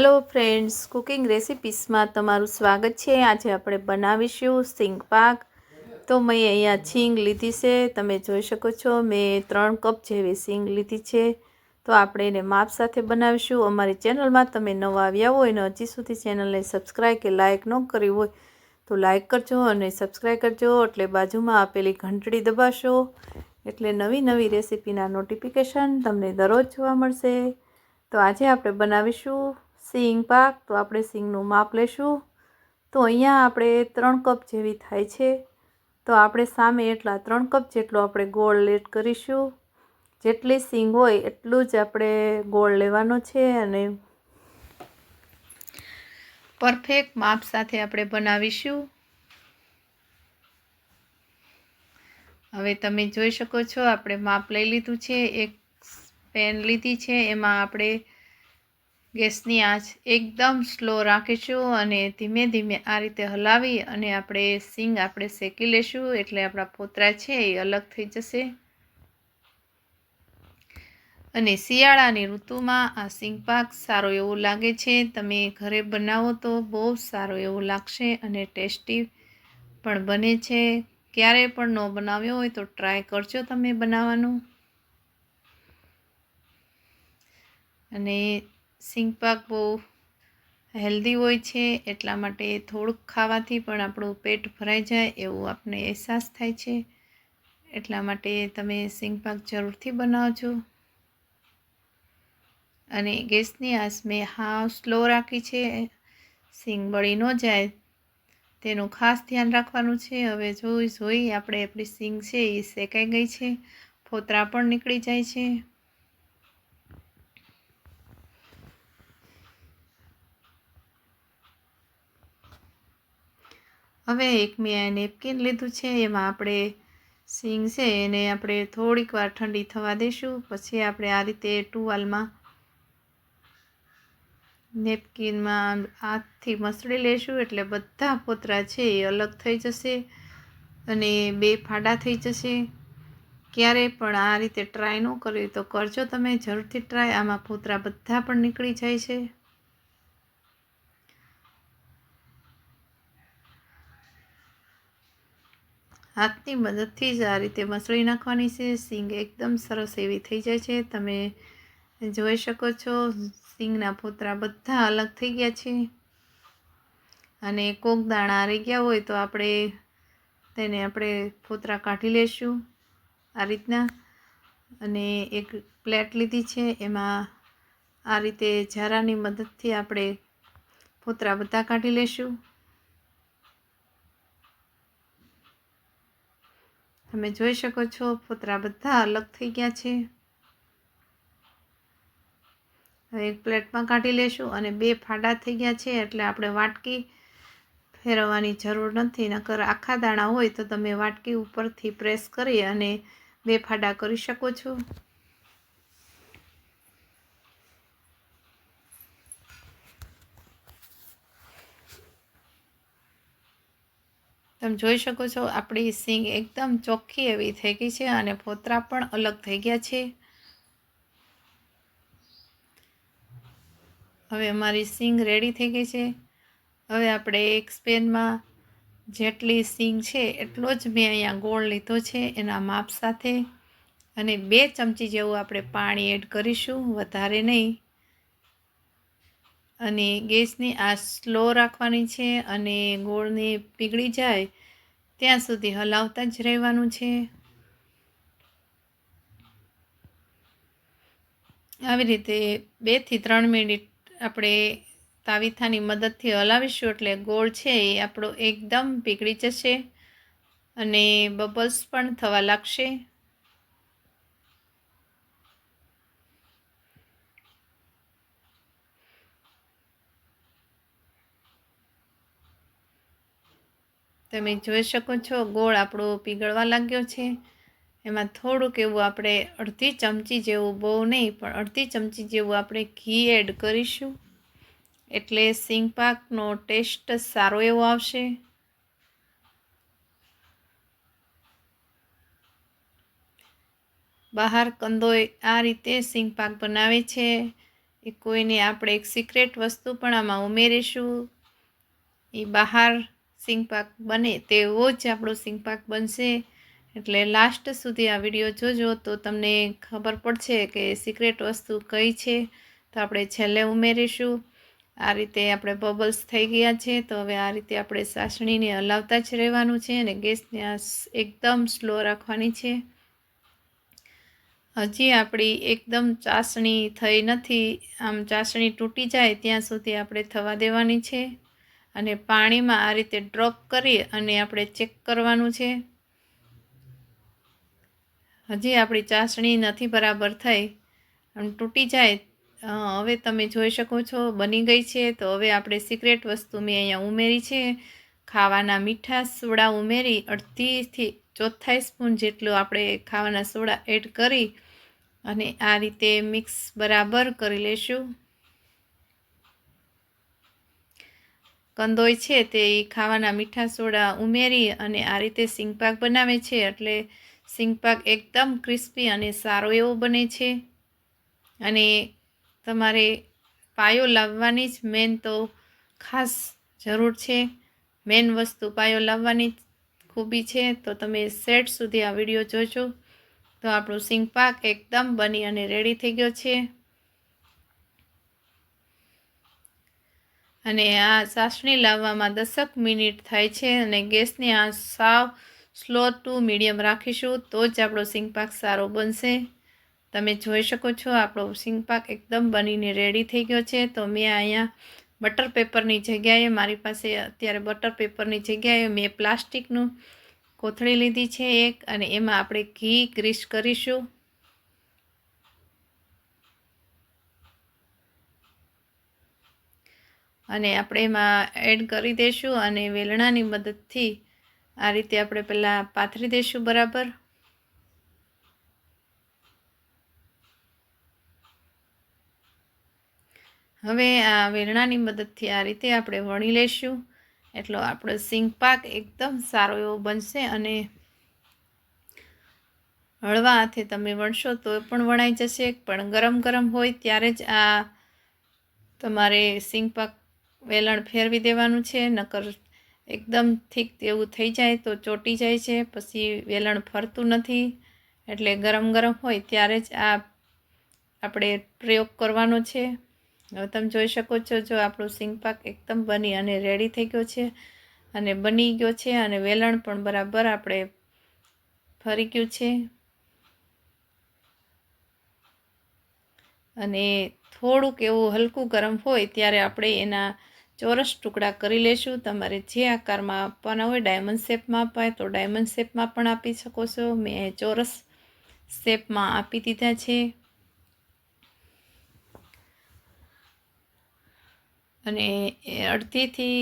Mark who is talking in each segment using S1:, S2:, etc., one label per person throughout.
S1: Hello friends cooking રેસિપીસમાં તમારું સ્વાગત છે. આજે આપણે બનાવીશું સિંગ પાક. તો મેં અહીંયા છીંગ લીધી છે. તમે જોઈ શકો છો, મેં ત્રણ કપ જેવી સિંગ લીધી છે. તો આપણે એને માપ સાથે બનાવીશું. અમારી ચેનલમાં તમે નવા આવ્યા હોય અને હજી સુધી ચેનલને સબસ્ક્રાઈબ કે લાઇક ન કરી હોય, તો લાઇક કરજો અને સબસ્ક્રાઈબ કરજો. એટલે બાજુમાં આપેલી ઘંટડી દબાશો. એટલે નવી નવી રેસીપીના નોટિફિકેશન તમને દરરોજ જોવા મળશે. તો આજે આપણે બનાવીશું સિંગ પાક, તો આપણે સિંગનું માપ લેશું. તો અહીંયા આપણે ત્રણ કપ જેવી થાય છે. તો આપણે સામે એટલા ત્રણ કપ જેટલો આપણે ગોળ લેટ કરીશું. જેટલી સિંગ હોય એટલું જ આપણે ગોળ લેવાનો છે અને પરફેક્ટ માપ સાથે આપણે બનાવીશું. હવે તમે જોઈ શકો છો, આપણે માપ લઈ લીધું છે, એક પેન લીધી છે, એમાં આપણે ગેસની આંચ એકદમ સ્લો રાખીશું અને ધીમે ધીમે આ રીતે હલાવી અને આપણે સિંગ આપણે શેકી લેશું એટલે આપણા પોતરા છે એ અલગ થઈ જશે. અને શિયાળાની ઋતુમાં આ સિંગ પાક સારો એવો લાગે છે. તમે ઘરે બનાવો તો બહુ સારો એવો લાગશે અને ટેસ્ટી પણ બને છે. ક્યારે પણ ન બનાવ્યો હોય તો ટ્રાય કરજો તમે બનાવવાનું. અને સિંગ પાક બહુ હેલ્ધી હોય છે, એટલા માટે થોડુંક ખાવાથી પણ આપણું પેટ ભરાઈ જાય એવું આપણને અહેસાસ થાય છે. એટલા માટે તમે સિંગ પાક જરૂરથી બનાવજો. અને ગેસની આંચ મેં હાવ સ્લો રાખી છે. સિંગ બળી ન જાય. તેનું ખાસ ધ્યાન રાખવાનું છે. હવે જોઈ જોઈ આપણે આપણી સિંગ છે એ શેકાઈ ગઈ છે. ફોતરા પણ નીકળી જાય છે. હવે એક મેં નેપકિન લીધું છે, એમાં આપણે સિંગ છે, એને આપણે થોડીક વાર ઠંડી થવા દઈશું પછી આપણે આ રીતે ટુવાલમાં નેપકિનમાં હાથથી મસળી લેશું, એટલે બધા પોતરા છે એ અલગ થઈ જશે અને બે ફાડા થઈ જશે. ક્યારે પણ આ રીતે ટ્રાય ન કરવી તો કરજો તમે, જરૂરથી ટ્રાય, આમાં પોતરા બધા પણ નીકળી જાય છે. હાથની મદદથી જ આ રીતે મસળી નાખવાની છે. સિંગ એકદમ સરસ એવી થઈ જાય છે. તમે જોઈ શકો છો, સિંગના ફોતરા બધા અલગ થઈ ગયા છે. અને કોક દાણા રહી ગયા હોય તો આપણે તેને આપણે ફોતરા કાઢી લેશું આ રીતના. અને એક પ્લેટ લીધી છે. એમાં આ રીતે ઝારાની મદદથી આપણે ફોતરા બધા કાઢી લેશું. તમે જોઈ શકો છો ફોતરા બધા અલગ થઈ ગયા છે. હવે એક પ્લેટમાં કાઢી લેશું અને બે ફાડા થઈ ગયા છે, એટલે આપણે વાટકી ફેરવવાની જરૂર નથી. નકર આખા દાણા હોય તો તમે વાટકી ઉપરથી પ્રેસ કરી અને બે ફાડા કરી શકો છો. તમે જોઈ શકો છો, આપણી સિંગ એકદમ ચોખ્ખી એવી થઈ ગઈ છે અને ફોતરા પણ અલગ થઈ ગયા છે. હવે અમારી સિંગ રેડી થઈ ગઈ છે. હવે આપણે એક સ્પેનમાં જેટલી સિંગ છે એટલો જ મેં અહીંયા ગોળ લીધો છે એના માપ સાથે. અને બે ચમચી જેવું આપણે પાણી એડ કરીશું, વધારે નહીં. અને ગેસની આ સ્લો રાખવાની છે અને ગોળને પીગળી જાય, ત્યાં સુધી હલાવતા જ રહેવાનું છે. આવી રીતે બેથી ત્રણ મિનિટ આપણે તાવીથાની મદદથી હલાવીશું એટલે ગોળ છે એ આપણો એકદમ પીગળી જશે અને બબલ્સ પણ થવા લાગશે. તમે જોઈ શકો છો, ગોળ આપણો પીગળવા લાગ્યો છે. એમાં થોડુંક એવું આપણે અડધી ચમચી જેવું બહુ નહીં, પણ અડધી ચમચી જેવું આપણે ઘી એડ કરીશું. એટલે સિંગપાકનો ટેસ્ટ સારો એવો આવશે. બહાર કંદોય આ રીતે સિંગપાક બનાવે છે. એ કોઈને આપણે એક સિક્રેટ વસ્તુ પણ આમાં ઉમેરીશું. એ બહાર સિંગપાક બને તેવો જ આપણો સિંગપાક બનશે. એટલે લાસ્ટ સુધી આ વીડિયો જોજો. તો તમને ખબર પડશે કે સિક્રેટ વસ્તુ કઈ છે. તો આપણે છેલ્લે ઉમેરીશું. આ રીતે આપણે બબલ્સ થઈ ગયા છે. તો હવે આ રીતે આપણે સાસણીને હલાવતા જ રહેવાનું છે અને ગેસને આ એકદમ સ્લો રાખવાની છે. હજી આપણી એકદમ ચાસણી થઈ નથી. આમ ચાસણી તૂટી જાય ત્યાં સુધી આપણે થવા દેવાની છે. અને પાણીમાં આ રીતે ડ્રોપ કરી અને આપણે ચેક કરવાનું છે. હજી આપણી ચાસણી નથી બરાબર થઈ. આમ તૂટી જાય. હવે તમે જોઈ શકો છો, બની ગઈ છે. તો હવે આપણે સિક્રેટ વસ્તુ મેં અહીંયા ઉમેરી છે. ખાવાના મીઠા સોડા ઉમેરી, અડધીથી ચોથાઈ સ્પૂન જેટલું આપણે ખાવાના સોડા એડ કરી અને આ રીતે મિક્સ બરાબર કરી લેશું. કંદોય છે તે ખાવાના મીઠા સોડા ઉમેરી અને આ રીતે સિંગપાક બનાવે છે એટલે સિંગપાક એકદમ ક્રિસ્પી અને સારો એવો બને છે. અને તમારે પાયો લાવવાની જ મેન તો ખાસ જરૂર છે. મેન વસ્તુ પાયો લાવવાની ખૂબી છે. તો તમે સેટ સુધી આ વીડિયો જોજો. તો આપણું સિંગપાક એકદમ બની અને રેડી થઈ ગયો છે. અને આ ચાસણી લાવવામાં દસક મિનિટ થાય છે અને ગેસની આ સાવ સ્લો ટુ મીડિયમ રાખીશું તો જ આપણો સિંગપાક સારો બનશે. તમે જોઈ શકો છો આપણો સિંગ પાક એકદમ બનીને રેડી થઈ ગયો છે. તો મેં અહીંયા બટર પેપરની જગ્યાએ મારી પાસે અત્યારે બટર પેપરની જગ્યાએ મેં પ્લાસ્ટિકનું કોથળી લીધી છે એક અને એમાં આપણે ઘી ગ્રીસ કરીશું. અને આપણે એમાં એડ કરી દઈશું અને વેલણાની મદદથી આ રીતે આપણે પહેલાં પાથરી દઈશું બરાબર. હવે આ વેલણાની મદદથી આ રીતે આપણે વણી લઈશું. એટલો આપણો સિંગ પાક એકદમ સારો એવો બનશે અને હળવા હાથે તમે વણશો તો પણ વણાઈ જશે. પણ ગરમ ગરમ હોય ત્યારે જ આ તમારે સિંગ પાક વેલણ ફેરવી દેવાનું છે, નકર એકદમ થીક તેવું થઈ જાય તો ચોટી જાય છે, પછી વેલણ ફરતું નથી, એટલે ગરમ ગરમ હોય ત્યારે જ આ આપણે પ્રયોગ કરવાનો છે. હવે તમે જોઈ શકો છો, જો આપણો સિંગપાક એકદમ બની અને રેડી થઈ ગયો છે અને બની ગયો છે અને વેલણ પણ બરાબર આપણે ફરી ગયું છે. અને થોડુંક એવું હલકું ગરમ હોય ત્યારે આપણે એના ચોરસ ટુકડા કરી લેશું. તમારે જે આકારમાં આપવાના હોય ડાયમંડ શેપમાં અપાય તો ડાયમંડ શેપમાં પણ આપી શકો છો. મેં ચોરસ શેપમાં આપી દીધા છે. અને અડધીથી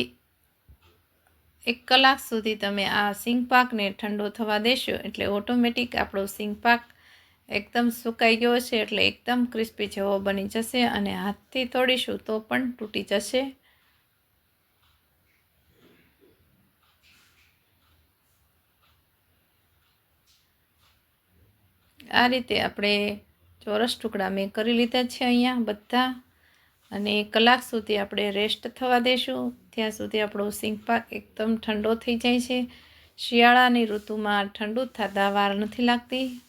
S1: એક કલાક સુધી તમે આ સિંગપાકને ઠંડો થવા દેશો એટલે ઓટોમેટિક આપણો સિંગપાક એકદમ સુકાઈ ગયો છે એટલે એકદમ ક્રિસ્પી જેવો બની જશે અને હાથથી તોડીશું તો પણ તૂટી જશે. આ રીતે આપણે ચોરસ ટુકડા મેં કરી લીધા છે અહીંયા બધા. અને કલાક સુધી આપણે રેસ્ટ થવા દેશું. ત્યાં સુધી આપણો સિંગ પાક એકદમ ઠંડો થઈ જાય છે. શિયાળાની ઋતુમાં ઠંડુ થતા વાર નથી લાગતી.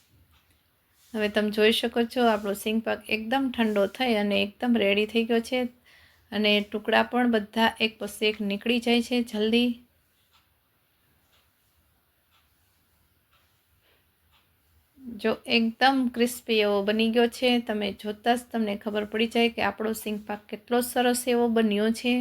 S1: હવે તમે જોઈ શકો છો, આપણો સિંગ પાક એકદમ ઠંડો થઈ અને એકદમ રેડી થઈ ગયો છે. અને ટુકડા પણ બધા એક પછી એક નીકળી જાય છે જલ્દી. જો એકદમ ક્રિસ્પી એવો બની ગયો છે, તમે જોતાં જ તમને ખબર પડી જાય કે આપણો સિંગ પાક કેટલો સરસ એવો બન્યો છે.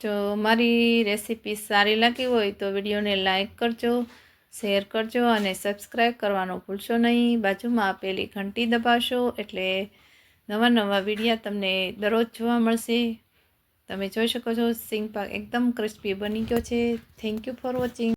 S1: જો મારી રેસીપી સારી લાગી હોય તો વિડીયોને લાઇક કરજો, શેર કરજો અને સબસ્ક્રાઈબ કરવાનું ભૂલશો નહીં. બાજુમાં આપેલી ઘંટી દબાવશો એટલે નવા નવા વિડીયા તમને દરરોજ જોવા મળશે. તમે જોઈ શકો છો સિંગ પાક એકદમ ક્રિસ્પી બની ગયો છે. Thank you for watching